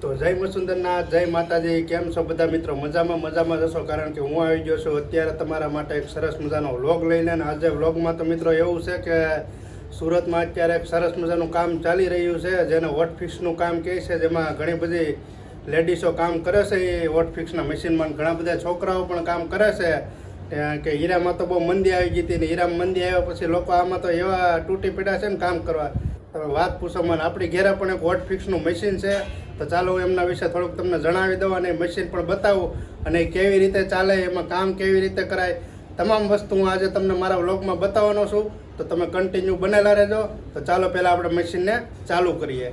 તો જય મસુંદરના, જય માતાજી, કેમ છો બધા મિત્રો? મજામાં મજામાં જશો કારણ કે હું આવી ગયો છું અત્યારે તમારા માટે એક સરસ મજાનો વ્લોગ લઈને આજે વ્લોગમાં તો મિત્રો એવું છે કે સુરતમાં અત્યારે એક સરસ મજાનું કામ ચાલી રહ્યું છે, જેને વોટ ફિક્સનું કામ કહે છે, જેમાં ઘણી બધી લેડીઝો કામ કરે છે, એ વોટ ફિક્સના મશીનમાં ઘણા બધા છોકરાઓ પણ કામ કરે છે. કે હીરામાં તો બહુ મંદી આવી ગઈ હતી ને હીરામાં મંદી આવ્યા પછી લોકો આમાં તો એવા તૂટી પડ્યા છે ને કામ કરવા. તમે વાત પૂછો મને, આપણી ઘેરે પણ એક વોટ ફિક્સનું મશીન છે. તો ચાલો હું એમના વિશે થોડુંક તમને જણાવી દઉં અને મશીન પણ બતાવું અને કેવી રીતે ચાલે, એમાં કામ કેવી રીતે કરાય. તમામ વસ્તુ હું આજે તમને મારા વ્લોગમાં બતાવવાનો છું. તો તમે કન્ટિન્યુ બનેલા રહેજો. તો ચાલો પહેલાં આપણે મશીનને ચાલુ કરીએ.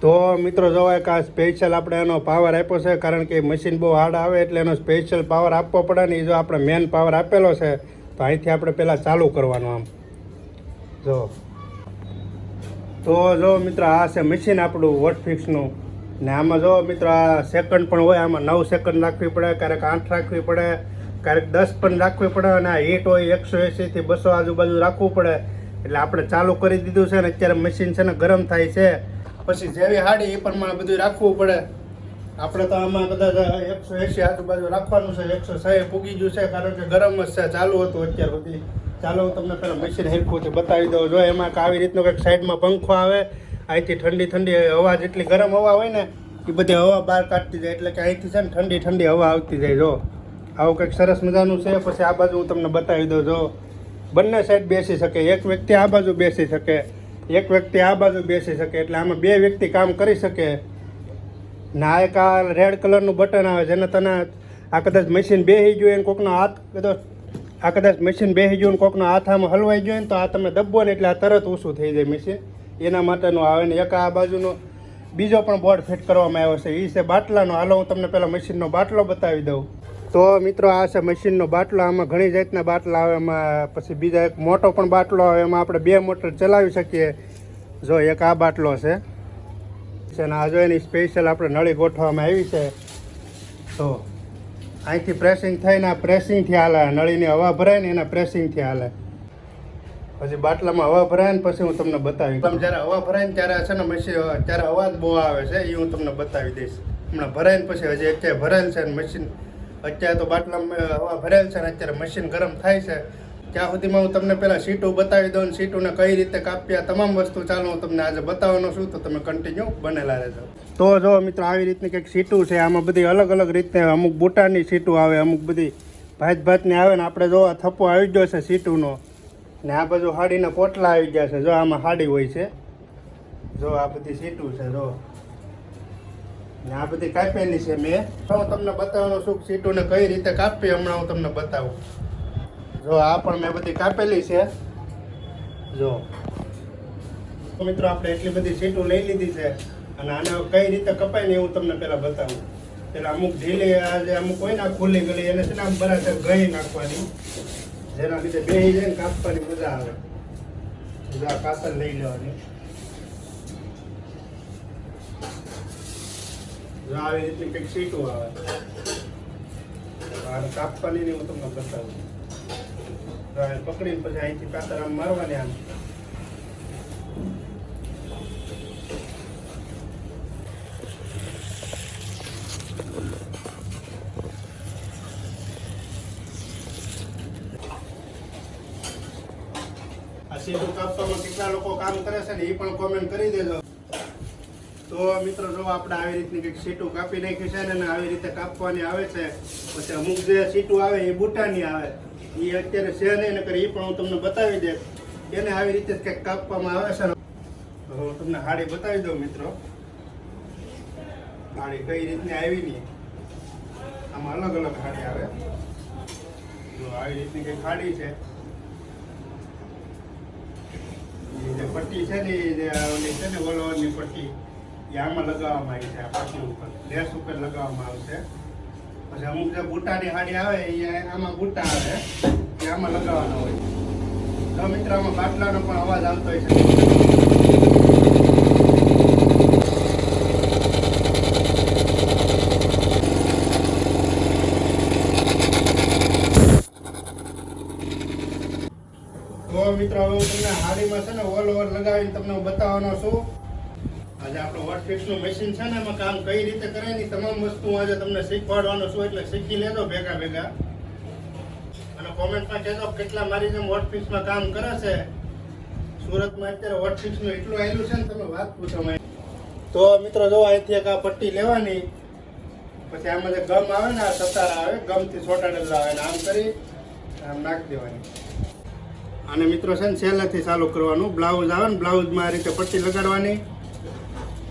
તો મિત્રો જોવા એક આ સ્પેશિયલ આપણે એનો પાવર આપ્યો છે, કારણ કે મશીન બહુ હાર્ડ આવે એટલે એનો સ્પેશિયલ પાવર આપવો પડે ને એ જો આપણે મેન પાવર આપેલો છે, તો અહીંથી આપણે પહેલાં ચાલુ કરવાનું આમ. જો. તો જો મિત્ર, આ છે મશીન આપણું વોટ ફિક્સનું ને આમાં જો મિત્ર આ સેકન્ડ પણ હોય, આમાં નવ સેકન્ડ રાખવી પડે, ક્યારેક આઠ રાખવી પડે, ક્યારેક દસ પણ રાખવી પડે અને આ હીટ હોય એકસો એંસીથી બસો આજુબાજુ રાખવું પડે. એટલે આપણે ચાલુ કરી દીધું છે ને અત્યારે મશીન છે ને ગરમ થાય છે. પછી જેવી હાડી એ પ્રમાણે બધું રાખવું પડે. આપણે તો આમાં કદાચ એકસો એંસી આજુબાજુ રાખવાનું છે, એકસો સાહીઠ પૂગી ગયું છે, કારણ કે ગરમ જ છે, ચાલુ હતું અત્યાર સુધી. ચાલો હું તમને પહેલાં મશીન હેરખુંથી બતાવી દઉં. જો એમાં આવી રીતનો કંઈક સાઈડમાં પંખો આવે અહીંથી ઠંડી ઠંડી હવા જેટલી ગરમ હવા હોય ને એ બધી હવા બહાર કાઢતી જાય. એટલે કે અહીંથી છે ને ઠંડી ઠંડી હવા આવતી જાય, જો. આવું કંઈક સરસ મજાનું છે, પછી આ બાજુ હું તમને બતાવી દઉં, જો. બંને સાઈડ બેસી શકે. એક વ્યક્તિ આ બાજુ બેસી શકે, એક વ્યક્તિ આ બાજુ બેસી શકે. એટલે આમાં બે વ્યક્તિ કામ કરી શકે. ના એક આ રેડ કલરનું બટન આવે, જેને તને આ કદાચ મશીન બેસી ગયું એને કોકનો હાથ કદાચ આ કદાચ મશીન બેસી ગયું કોકનો હાથ આમાં હલવાઈ ગયો ને તો આ તમે દબો ને એટલે આ તરત ઓછું થઈ જાય મશીન એના માટેનું આવે ને એક આ બાજુનો બીજો પણ બોર્ડ ફિટ કરવામાં આવ્યો છે. એ છે બાટલાનો. હાલો, હું તમને પહેલાં મશીનનો બાટલો બતાવી દઉં. તો મિત્રો, આ છે મશીનનો બાટલો. આમાં ઘણી જાતના બાટલા આવે. એમાં પછી બીજા એક મોટો પણ બાટલો આવે. એમાં આપણે બે મોટર ચલાવી શકીએ. જો એક આ બાટલો છે. અને આ જો એની સ્પેશિયલ આપણે નળી ગોઠવવામાં આવી છે. તો અહીંથી પ્રેસિંગ થઈને આ પ્રેસિંગથી હાલે. નળીની હવા ભરાય ને એના પ્રેસિંગથી હાલે. પછી બાટલામાં હવા ભરાય ને પછી હું તમને બતાવી તમે જ્યારે હવા ભરાય ને ત્યારે છે ને મશીન ત્યારે અવાજ બહુ આવે છે એ હું તમને બતાવી દઈશ. હમણાં ભરાય ને પછી હજી અત્યારે ભરાયેલ છે ને મશીન. અત્યારે તો બાટલામાં હવા ભરાયેલ છે ને અત્યારે મશીન ગરમ થાય છે. ત્યાં સુધીમાં હું તમને પહેલાં સીટું બતાવી દઉં ને સીટોને કઈ રીતે કાપ્યા તમામ વસ્તુ ચાલો હું તમને આજે બતાવવાનો છું તો તમે કન્ટિન્યુ બનેલા રહેજો. તો જો મિત્રો આવી રીતની કંઈક સીટું છે આમાં બધી અલગ અલગ રીતે અમુક બુટાની સીટું આવે અમુક બધી ભાત ભાતની આવે ને આપણે જો આ થપ્પો આવી ગયો છે સીટુનો ને આ બાજુ હાડીના પોટલા આવી ગયા છે. જો આમાં હાડી હોય છે. જો આ બધી સીટું છે, જો. ને આ બધી કાપેલી છે મેં. હું તમને બતાવવાનો છું સીટુને કઈ રીતે કાપી હમણાં હું તમને બતાવું. જો આ પણ મેં બધી કાપેલી છે. જો. મિત્રો આપણે એટલી બધી સીટો લઈ લીધી છે અને આને કઈ રીતે કપાય ને હું તમને પહેલાં બતાવું. પેલા અમુક ઢીલી અમુક હોય ને ખુલ્લી ગલી એને છે ને આમ બરાબર ગઈ નાખવાની. જેના લીધે બેસી જાય ને કાપવાની મજા આવે. જો કાતર લઈ લેવાની. આવી રીતની કંઈક સીટો આવે. આ કાપવાની હું તમને બતાવું. પકડીને પછી અહીંથી કાતર આમ મારવાની આમ. સીધું કાપવામાં કેટલા લોકો કામ કરે છે ને એ પણ કોમેન્ટ કરી દેજો. તો મિત્રો જો આપણે આવી રીતની કંઈક સીટું કાપી નાખી છે ને આવી રીતે કાપવાની આવે છે, પછી અમુક જે સીટું આવે એ બુટાની આવે. એ અત્યારે છે નહીં, નકર એ પણ હું તમને બતાવી દે એને આવી રીતે કંઈક કાપવામાં આવે છે તો હું તમને હાડી બતાવી દઉં મિત્રો. હાડી કઈ રીતની આવી નહીં આમાં અલગ અલગ હાડી આવે. જો આવી રીતની કંઈક હાડી છે. પટ્ટી છે ને ઓલી છે ને ઓલવરની પટ્ટી એ આમાં લગાવવામાં આવી છે આ પટ્ટી ઉપર. લેસ ઉપર લગાવવામાં આવશે. પછી અમુક જે બુટાની હાડી આવે, એ આમાં બુટા આવે, એ આમાં લગાવવાના હોય. તો મિત્ર આમાં બાટલાનો પણ અવાજ આવતો હોય છે તો મિત્રો, હવે તમને હાડીમાં છે ને ઓલ ઓવર લગાવીને તમને હું બતાવવાનો છું. આજે આપણું વોટ વોટ ફિક્સનું મશીન છે ને, એમાં કામ કઈ રીતે કરે ની તમામ વસ્તુ આજે તમને શીખવાડવાનો છું, એટલે શીખી લેજો ભેગા ભેગા. અને કોમેન્ટમાં કહેજો કેટલા મારી જેમ વોટ ફિક્સમાં કામ કરે છે. સુરતમાં અત્યારે વોટ ફિક્સનું એટલું આવેલું છે ને, તમે વાત પૂછો તો મિત્રો, જો અહીંથી એક આ પટ્ટી લેવાની, પછી આમાં જે ગમ આવે ને, આ સતારા આવે, ગમથી ચોટાડેલા આવે ને, આમ કરી, આમ નાખી દેવાની. અને મિત્રો છે ને છેલ્લાથી ચાલુ કરવાનું. બ્લાઉઝ આવે ને, બ્લાઉઝમાં આ રીતે પટ્ટી લગાડવાની.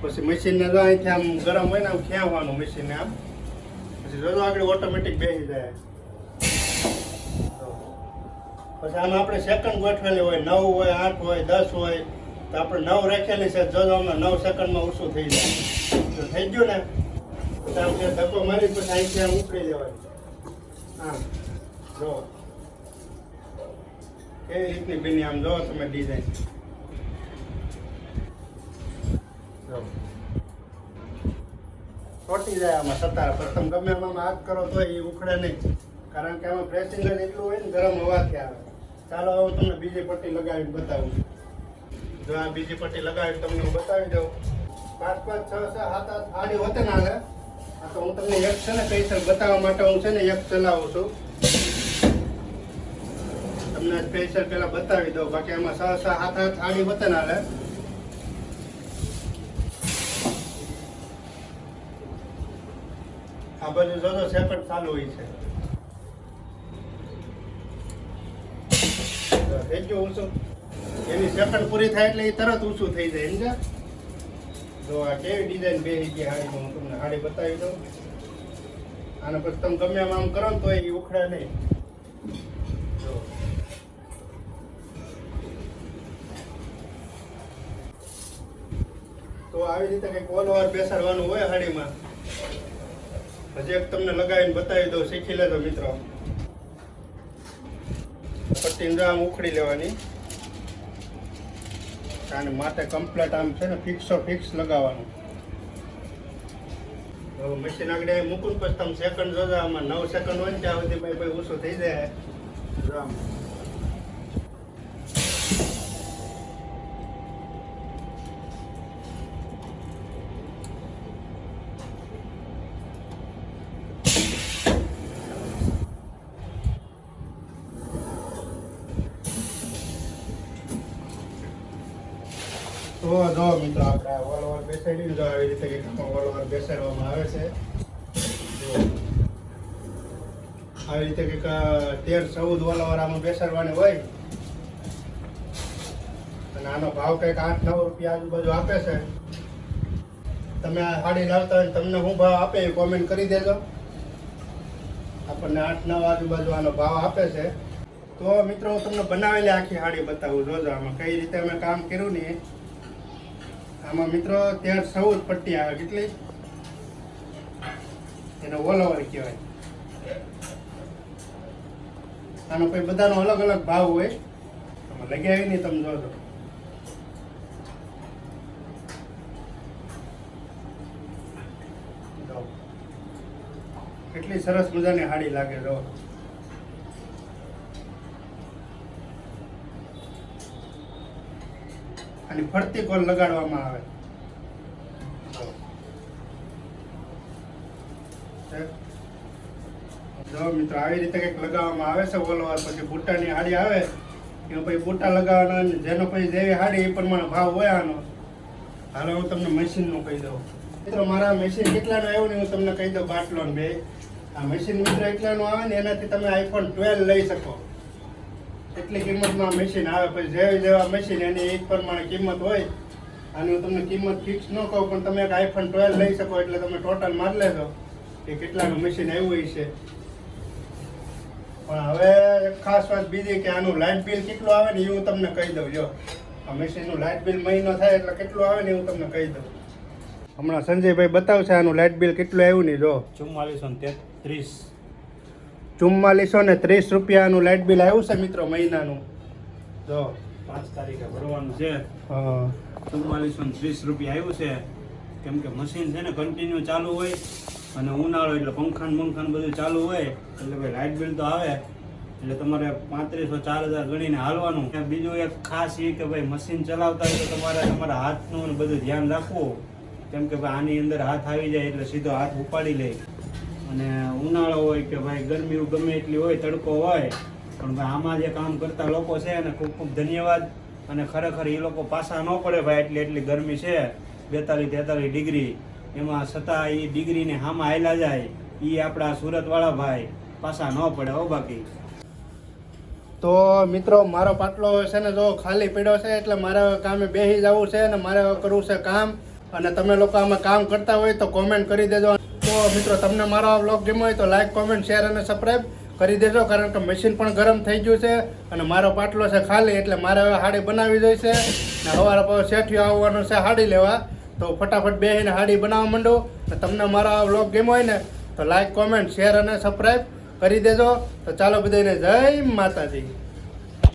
પછી મશીનને જો અહીંથી આમ ગરમ હોય ને, આમ ખેંચવાનું મશીનને આમ. પછી જોજો આગળ ઓટોમેટિક બેસી જાય. પછી આમાં આપણે સેકન્ડ ગોઠવેલી હોય, નવ હોય, આઠ હોય, દસ હોય, તો આપણે નવ રાખેલી છે. જોજો આમાં નવ સેકન્ડમાં ઓછું થઈ જાય. તો થઈ ગયું ને? પછી આમ જે ધક્કો મારી પછી અહીંથી આમ ઉકળી લેવાય હા જો. કેવી રીતની બેની, આમ જો તમે ડિઝાઇન ચોટી જાય આમાં સત્તા પ્રથમ ગમે એમાં હાથ કરો તો એ ઉખડે નહીં. કારણ કે આમાં પ્રેસિંગ જ એટલું હોય ને ગરમ હવાથી આવે. ચાલો હું તમને બીજી પટ્ટી લગાવીને બતાવું. જો આ બીજી પટ્ટી લગાવી તમને હું બતાવી દઉં. પાંચ પાંચ, છ છ સાત, આઠ આડી હોતે ના આ તો હું તમને એક છે ને કઈ બતાવવા માટે હું છે ને એક ચલાવું છું. તમને સ્પેશિયલ પેલા બતાવી દઉં. બાકી આમાં છ હાથ આઠ આડી હોતે હાલે આ બધું જોજો સેપરેટ ચાલુ હોય છે. એની સેકન્ડ પૂરી થાય એટલે એ તરત ઊંચું થઈ જાય, સમજ્યા? તો આ કેવી ડિઝાઇન ગઈ હાડીમાં હું તમને હાડી બતાવી દઉં. આને પછી તમે ગમે આમ કરો ને તો એ ઉખડે નહીં. આવી રીતે કંઈક ઓલવાર બેસાડવાનું હોય હાડીમાં. હજી એક તમને લગાવીને બતાવી દઉં, શીખી લેજો મિત્રો. પટ્ટી આમ ઉખડી લેવાની. અને માટે કમ્પ્લેટ આમ છે ને ફિક્સો ફિક્સ લગાવવાનું. હવે મશીન આગળ મૂકું પછી તમે સેકન્ડ જોજો, આમાં નવ સેકન્ડ હોય ને ત્યાં સુધી ભાઈ ભાઈ ઓછું થઈ જાય. આમ. તો જો મિત્રો આપણે આ વોલ ઓવર બેસાડી જો આવી રીતે કંઈક આમાં બેસાડવામાં આવે છે. આવી રીતે કંઈક તેર ચૌદ વોલ ઓવર આમાં બેસાડવાની હોય. અને આનો ભાવ કંઈક આઠ નવ રૂપિયા આજુબાજુ આપે છે. તમે આ સાડી લાવતા હોય તમને શું ભાવ આપે એ કોમેન્ટ કરી દેજો. આપણને આઠ નવ આજુબાજુ આનો ભાવ આપે છે. તો મિત્રો હું તમને બનાવેલી આખી સાડી બતાવું. જોજો આમાં કઈ રીતે અમે કામ કર્યું ને એ. આમાં મિત્રો ત્યાં ચૌદ પટ્ટી આવે, કેટલી? એને ઓલઓવર કહેવાય. આનો કોઈ બધાનો અલગ અલગ ભાવ હોય આમાં લગાવી નહીં તમે જોજો. કેટલી સરસ મજાની હાડી લાગે, જો. અને ફરતી કોલ લગાડવામાં આવે. જો મિત્રો, આવી રીતે કંઈક લગાવવામાં આવે છે, ઓલવાર પછી બુટ્ટાની હાડી આવે, એમાં પછી બુટ્ટા લગાવવાના જેનો પછી જેવી હાડી, એ પ્રમાણે ભાવ હોય આનો. હાલો, હું તમને મશીનનું કહી દઉં. મિત્રો, મારા મશીન કેટલાનું આવ્યું ને હું તમને કહી દઉં બાટલો બે. આ મશીન મિત્રો એટલાનું આવે ને એનાથી તમે આઈફોન ટ્વેલ્વ લઈ શકો. એટલી કિંમતમાં મશીન આવે પછી જેવી જેવા મશીન એની એક પ્રમાણે કિંમત હોય, અને હું તમને કિંમત ફિક્સ ન કહું, પણ તમે એક આઈફોન ટ્વેલ્વ લઈ શકો એટલે તમે ટોટલ મારી લેશો કે કેટલાનું મશીન આવ્યું છે. પણ હવે ખાસ વાત બીજી કે આનું લાઇટ બિલ કેટલું આવે ને એ હું તમને કહી દઉં, જો. આ મશીનનું લાઇટ બિલ મહિનો થાય એટલે કેટલું આવે ને હું તમને કહી દઉં. હમણાં સંજયભાઈ બતાવશે આનું લાઇટ બિલ કેટલું આવ્યું ને, જો. ચુમ્માલીસો ને તેત્રીસ. ચુમ્માલીસો ને ત્રીસ રૂપિયાનું લાઇટ બિલ આવ્યું છે મિત્રો મહિનાનું. જો. પાંચ તારીખે ભરવાનું છે. ચુમ્માલીસો ને ત્રીસ રૂપિયા આવ્યું છે. કેમ કે મશીન છે ને કન્ટિન્યુ ચાલુ હોય અને ઉનાળો એટલે પંખાન બંખાન બધું ચાલુ હોય એટલે ભાઈ લાઇટ બિલ તો આવે. એટલે તમારે પાંત્રીસો ચાર હજાર ગણીને હાલવાનું. બીજું એક ખાસ એ કે ભાઈ મશીન ચલાવતા હોય તો તમારે તમારા હાથનું બધું ધ્યાન રાખવું. કેમ કે ભાઈ આની અંદર હાથ આવી જાય એટલે સીધો હાથ ઉપાડી લે. અને ઉનાળો હોય કે ભાઈ ગરમી ગમે એટલી હોય, તડકો હોય, પણ ભાઈ આમાં જે કામ કરતા લોકો છે એને ખૂબ ખૂબ ધન્યવાદ. અને ખરેખર એ લોકો પાછા ન પડે ભાઈ એટલી એટલી ગરમી છે, બેતાલીસ તેતાલીસ ડિગ્રી. એમાં છતાં એ ડિગ્રીને હામાં હાલ્યા જાય એ આપણા સુરતવાળા ભાઈ પાછા ન પડે, હો બાકી. તો મિત્રો, મારો પાટલો છે ને જો ખાલી પડ્યો છે, એટલે મારે કામે બેસી જવું છે અને મારે કરવું છે કામ. અને તમે લોકો આમાં કામ કરતા હોય તો કોમેન્ટ કરી દેજો. તો મિત્રો, તમને મારો આ બ્લોગ ગમ્યો હોય તો લાઈક કોમેન્ટ શેર અને સબસ્ક્રાઈબ કરી દેજો. કારણ કે મશીન પણ ગરમ થઈ ગયું છે અને મારો પાટલો છે ખાલી, એટલે મારે હવે હાડી બનાવી જોઈશે. ને પાછું શેઠિયો આવવાનું છે હાડી લેવા. તો ફટાફટ બેસીને હાડી બનાવવા માંડો. અને તમને મારો આ બ્લોગ ગમ્યો હોય ને, તો લાઈક કોમેન્ટ શેર અને સબસ્ક્રાઈબ કરી દેજો. તો ચાલો બધાને જય માતાજી.